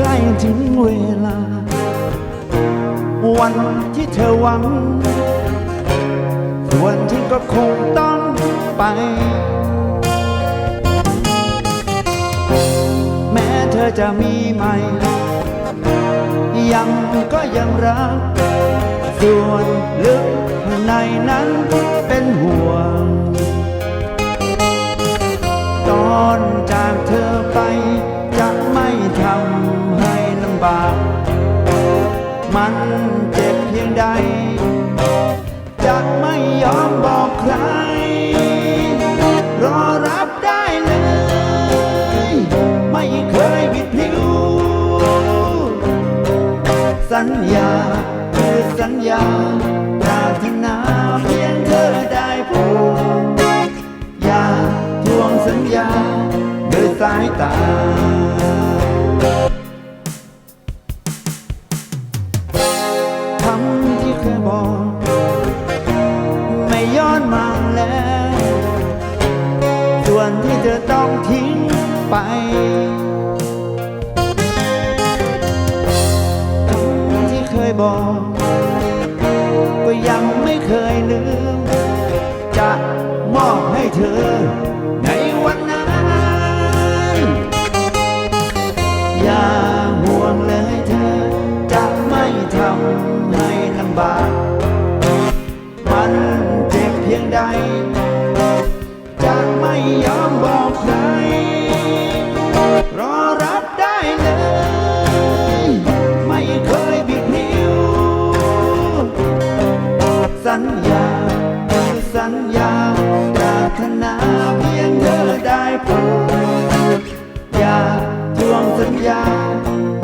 ใกล้ถึงเวลา วันที่เธอหวังส่วนฉันก็คงต้องไป แม้เธอจะมีใหม่ ยังก็ยังรัก ส่วนลึกข้างในนั้นเป็นห่วง มันเจ็บเพียงใด จะไม่ยอมบอกใคร รอรับได้เลย ไม่เคยบิดพิ้วสัญญาคือสัญญาปรารถนาเพียงเธอได้พูดอย่าทวงสัญญาด้วยสายตา ที่เคยบอก ไม่ย้อนมาแล้ว ส่วนที่เธอต้องทิ้งไปคำที่เคยบอก ก็ยังไม่เคยลืม จะมอบให้เธอ สัญญาคือสัญญาปรารถนาเพียงเธอได้พูดอย่าทวงสัญญา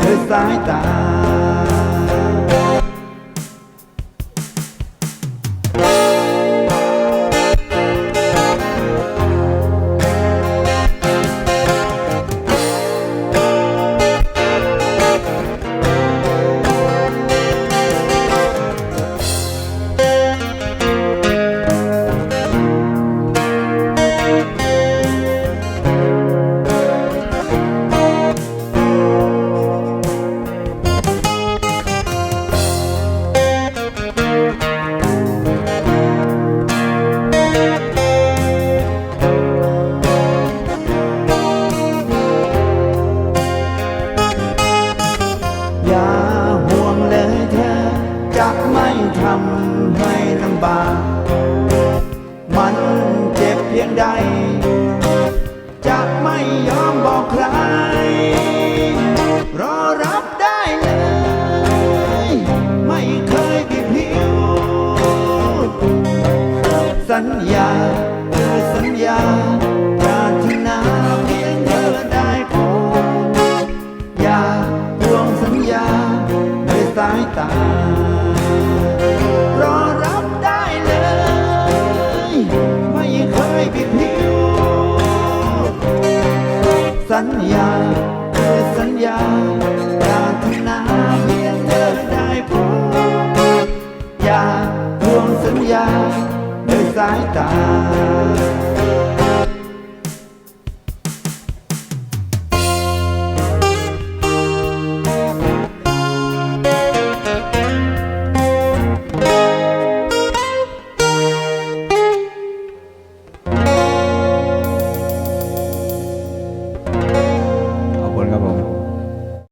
ด้วยสายตา ทำให้ลำบาก มันเจ็บเพียงใด จะไม่ยอมบอกใคร รอรับได้เลย ไม่เคยบิดผิว สัญญา คือสัญญาปรารถนาเพียงเธอได้พูดอยากทวงสัญญาด้วยสายตา